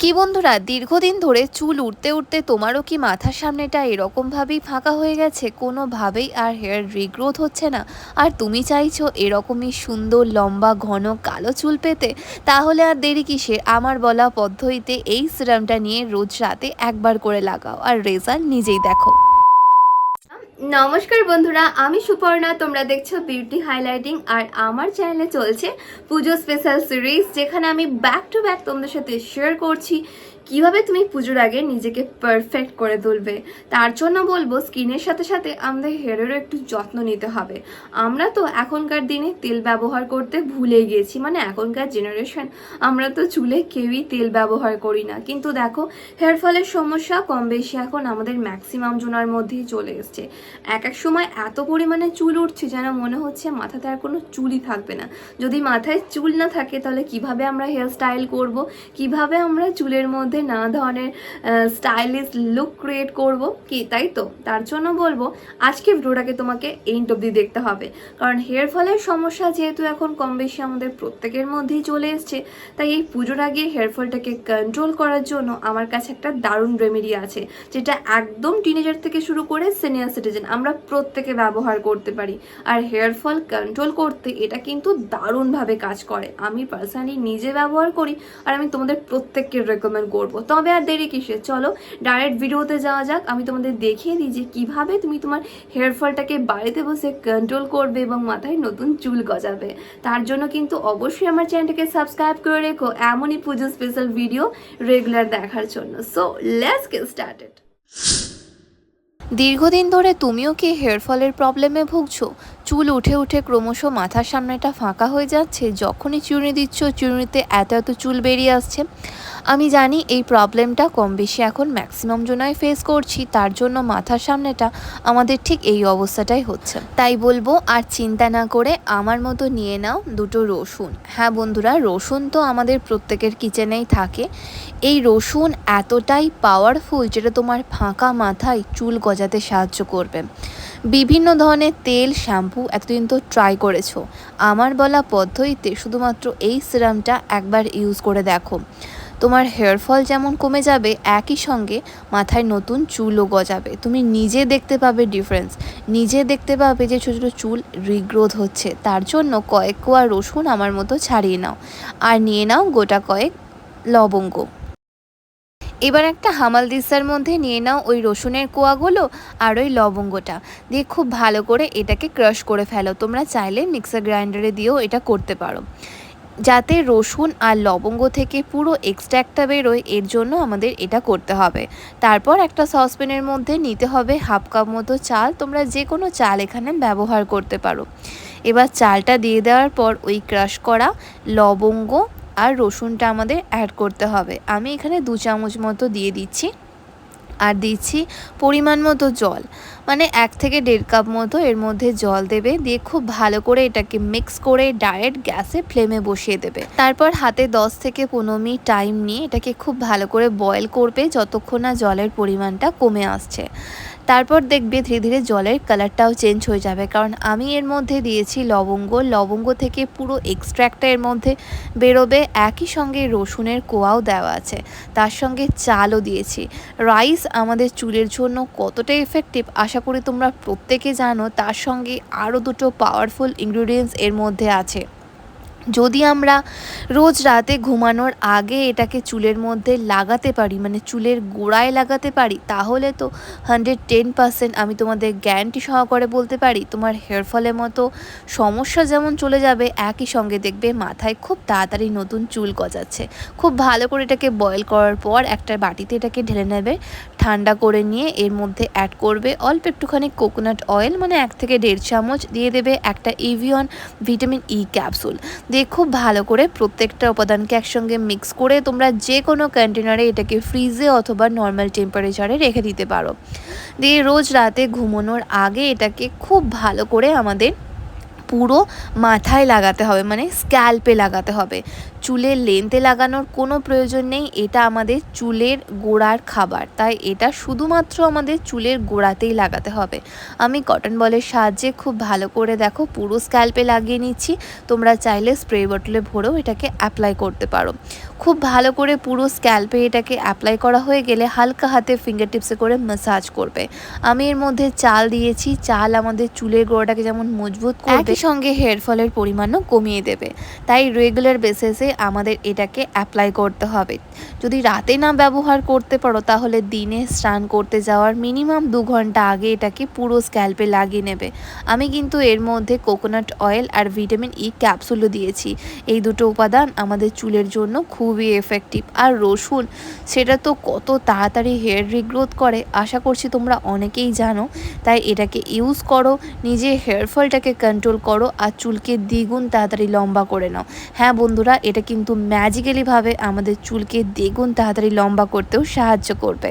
কি বন্ধুরা, দীর্ঘদিন ধরে চুল উঠতে উঠতে তোমারও কি মাথার সামনেটা এরকমভাবেই ফাঁকা হয়ে গেছে? কোনোভাবেই আর হেয়ার রিগ্রোথ হচ্ছে না। আর তুমি চাইছো এরকমই সুন্দর, লম্বা, ঘন, কালো চুল পেতে? তাহলে আর দেরি কিসের? আমার বলা পদ্ধতিতে এই সিরামটা নিয়ে রোজ রাতে একবার করে লাগাও। আর রেজাল্ট নিজেই দেখো। নমস্কার বন্ধুরা, আমি সুপর্ণা, তোমরা দেখছ বিউটি হাইলাইটিং আর আমার চ্যানেলে চলছে পুজো স্পেশাল সিরিজ যেখানে আমি ব্যাক টু ব্যাক তোমাদের সাথে শেয়ার করছি। কীভাবে তুমি পুজোর আগে নিজেকে পারফেক্ট করে তুলবে? তার জন্য বলব স্কিনের সাথে সাথে আমাদের হেয়ারেরও একটু যত্ন নিতে হবে। আমরা তো এখনকার দিনে তেল ব্যবহার করতে ভুলে গিয়েছি। মানে এখনকার জেনারেশন আমরা তো চুলে কেউই তেল ব্যবহার করি না। কিন্তু দেখো হেয়ার ফলের সমস্যা কম বেশি এখন আমাদের ম্যাক্সিমাম জোনার মধ্যেই চলে এসছে। এক এক সময় এত পরিমাণে চুল উঠছে যেন মনে হচ্ছে মাথাতে আর কোনো চুলই থাকবে না। যদি মাথায় চুল না থাকে, তাহলে কীভাবে আমরা হেয়ার স্টাইল করব? কীভাবে আমরা চুলের মধ্যে নানা ধরনের স্টাইলিশ লুক ক্রিয়েট করব, কি তাই তো? তার জন্য বলব আজকে ভিডিওটাকে তোমাকে এইন্ট অব্দি দেখতে হবে। কারণ হেয়ার ফলের সমস্যা যেহেতু এখন কম বেশি আমাদের প্রত্যেকের মধ্যেই চলে এসছে, তাই এই পুজোর আগে হেয়ার ফলটাকে কন্ট্রোল করার জন্য আমার কাছে একটা দারুণ রেমেডি আছে, যেটা একদম টিনেজার থেকে শুরু করে সিনিয়র সিটিজেন আমরা প্রত্যেকে ব্যবহার করতে পারি। আর হেয়ার ফল কন্ট্রোল করতে এটা কিন্তু দারুণভাবে কাজ করে। আমি পার্সোনালি নিজে ব্যবহার করি, আর আমি তোমাদের প্রত্যেককে রেকমেন্ড করব। তবে আর দেরি কিসে চলো ডাইরেক্ট ভিডিওতে যাওয়া যাক। আমি তোমাদের দেখিয়ে দিই যে কীভাবে তুমি তোমার হেয়ার ফলটাকে বাড়িতে বসে কন্ট্রোল করবে এবং মাথায় নতুন চুল গজাবে। তার জন্য কিন্তু অবশ্যই আমার চ্যানেলটাকে সাবস্ক্রাইব করে রেখো। এমনই পুজো স্পেশাল ভিডিও রেগুলার দেখার জন্য। সো লেটস গেট স্টার্টেড দীর্ঘদিন ধরে তুমিও কি হেয়ারফলের প্রবলেমে ভুগছো? চুল উঠে উঠে ক্রমশ মাথার সামনেটা ফাঁকা হয়ে যাচ্ছে। যখনই চুড়ি দিচ্ছ চুড়িতে এত এত চুল বেরিয়ে আসছে। আমি জানি এই প্রবলেমটা কম বেশি এখন ম্যাক্সিমাম জনাই ফেস করছি, তার জন্য মাথার সামনেটা আমাদের ঠিক এই অবস্থাটাই হচ্ছে। তাই বলব, আর চিন্তা না করে আমার মতো নিয়ে নাও দুটো রসুন। হ্যাঁ বন্ধুরা, রসুন তো আমাদের প্রত্যেকের কিচেনেই থাকে। এই রসুন এতটাই পাওয়ারফুল যেটা তোমার ফাঁকা মাথায় চুল গজাতে সাহায্য করবে। বিভিন্ন ধরনের তেল শ্যাম্পু এতদিন তো ট্রাই করেছ। আমার বলা পদ্ধতিতে শুধুমাত্র এই সিরামটা একবার ইউজ করে দেখো। তোমার হেয়ার ফল যেমন কমে যাবে, একই সঙ্গে মাথায় নতুন চুলও গজাবে। তুমি নিজে দেখতে পাবে ডিফারেন্স নিজে দেখতে পাবে যে ছোটো ছোটো চুল রিগ্রোথ হচ্ছে। তার জন্য কয়েক কোয়া রসুন আমার মতো ছাড়িয়ে নাও। আর নিয়ে নাও গোটা কয়েক লবঙ্গ। এবার একটা হামাল দিস্তার মধ্যে নিয়ে নাও ওই রসুনের কোয়াগুলো আর ওই লবঙ্গটা। দিয়ে খুব ভালো করে এটাকে ক্রাশ করে ফেলো। তোমরা চাইলে মিক্সার গ্রাইন্ডারে দিয়েও এটা করতে পারো। যাতে রসুন আর লবঙ্গ থেকে পুরো এক্সট্র্যাক্টটা বেরোয়, এর জন্য আমাদের এটা করতে হবে। তারপর একটা সসপ্যানের মধ্যে নিতে হবে হাফ কাপ মতো চাল। তোমরা যে কোনো চাল এখানে ব্যবহার করতে পারো। এবার চালটা দিয়ে দেওয়ার পর ওই ক্রাশ করা লবঙ্গ আর রসুনটা আমাদের অ্যাড করতে হবে। আমি এখানে দু চামচ মতো দিয়ে দিচ্ছি। আর দিচ্ছি পরিমাণ মতো জল। মানে এক থেকে দেড় কাপ মতো এর মধ্যে জল দেবে, দিয়ে খুব ভালো করে এটাকে মিক্স করে ডাইরেক্ট গ্যাসে ফ্লেমে বসিয়ে দেবে। তারপর হাতে দশ থেকে পনেরো মিনিট টাইম নিয়ে এটাকে খুব ভালো করে বয়েল করবে, যতক্ষণ না জলের পরিমাণটা কমে আসছে। তারপর দেখবে ধীরে ধীরে জলের কালারটাও চেঞ্জ হয়ে যাবে। কারণ আমি এর মধ্যে দিয়েছি লবঙ্গ লবঙ্গ থেকে পুরো এক্সট্র্যাক্টটা এর মধ্যে বেরোবে। একই সঙ্গে রসুনের কোয়াও দেওয়া আছে, তার সঙ্গে চালও দিয়েছি। রাইস আমাদের চুলের জন্য কতটা এফেক্টিভ আশা করি তোমরা প্রত্যেকে জানো, তার সঙ্গে আরও দুটো পাওয়ারফুল ইনগ্রিডিয়েন্টস এর মধ্যে আছে। যদি আমরা রোজ রাতে ঘুমানোর আগে এটাকে চুলের মধ্যে লাগাতে পারি মানে চুলের গোড়ায় লাগাতে পারি, তাহলে তো হান্ড্রেড টেন পার্সেন্ট আমি তোমাদের গ্যারান্টি সহকারে বলতে পারি, তোমার হেয়ার ফলের মতো সমস্যা যেমন চলে যাবে, একই সঙ্গে দেখবে মাথায় খুব তাড়াতাড়ি নতুন চুল গজাচ্ছে। খুব ভালো করে এটাকে বয়েল করার পর একটা বাটিতে এটাকে ঢেলে নেবে ঠান্ডা করে নিয়ে এর মধ্যে অ্যাড করবে অল্প একটুখানি কোকোনাট অয়েল মানে এক থেকে দেড় চামচ দিয়ে দেবে একটা ইভিয়ন ভিটামিন ই ক্যাপসুল দিয়ে খুব ভালো করে প্রত্যেকটা উপাদানকে একসঙ্গে মিক্স করে তোমরা যে কোনো কন্টেনারে এটাকে ফ্রিজে অথবা নর্মাল টেম্পারেচারে রেখে দিতে পারো। দিয়ে রোজ রাতে ঘুমানোর আগে এটাকে খুব ভালো করে আমাদের পুরো মাথায় লাগাতে হবে মানে স্ক্যাল্পে লাগাতে হবে। চুলের লেন্থে লাগানোর কোনো প্রয়োজন নেই, এটা আমাদের চুলের গোড়ার খাবার। তাই এটা শুধুমাত্র আমাদের চুলের গোড়াতেই লাগাতে হবে। আমি কটন বলের সাহায্যে খুব ভালো করে দেখো, পুরো স্ক্যাল্পে লাগিয়ে নিচ্ছি। তোমরা চাইলে স্প্রে বটলে ভরেও এটাকে অ্যাপ্লাই করতে পারো। খুব ভালো করে পুরো স্ক্যাল্পে এটাকে অ্যাপ্লাই করা হয়ে গেলে হালকা হাতে ফিঙ্গার টিপসে করে ম্যাসাজ করবে। আমি এর মধ্যে চাল দিয়েছি, চাল আমাদের চুলের গোড়াটাকে যেমন মজবুত করবে সঙ্গে হেয়ার ফলের পরিমাণও কমিয়ে দেবে। তাই রেগুলার বেসিসে আমাদের এটাকে অ্যাপ্লাই করতে হবে। যদি রাতে না ব্যবহার করতে পারো, তাহলে দিনে স্নান করতে যাওয়ার মিনিমাম দু ঘণ্টা আগে এটাকে পুরো স্ক্যাল্পে লাগিয়ে নেবে। আমি কিন্তু এর মধ্যে কোকোনাট অয়েল আর ভিটামিন ই ক্যাপসুলও দিয়েছি। এই দুটো উপাদান আমাদের চুলের জন্য খুবই এফেক্টিভ আর রসুন, সেটা তো কত তাড়াতাড়ি হেয়ার রিগ্রোথ করে, আশা করছি তোমরা অনেকেই জানো। তাই এটাকে ইউজ করো, নিজে হেয়ার ফলটাকে কন্ট্রোল করো আর চুলকে দ্বিগুণ তাড়াতাড়ি লম্বা করে নাও। হ্যাঁ বন্ধুরা, এটা কিন্তু ম্যাজিক্যালিভাবে আমাদের চুলকে দ্বিগুণ তাড়াতাড়ি লম্বা করতেও সাহায্য করবে।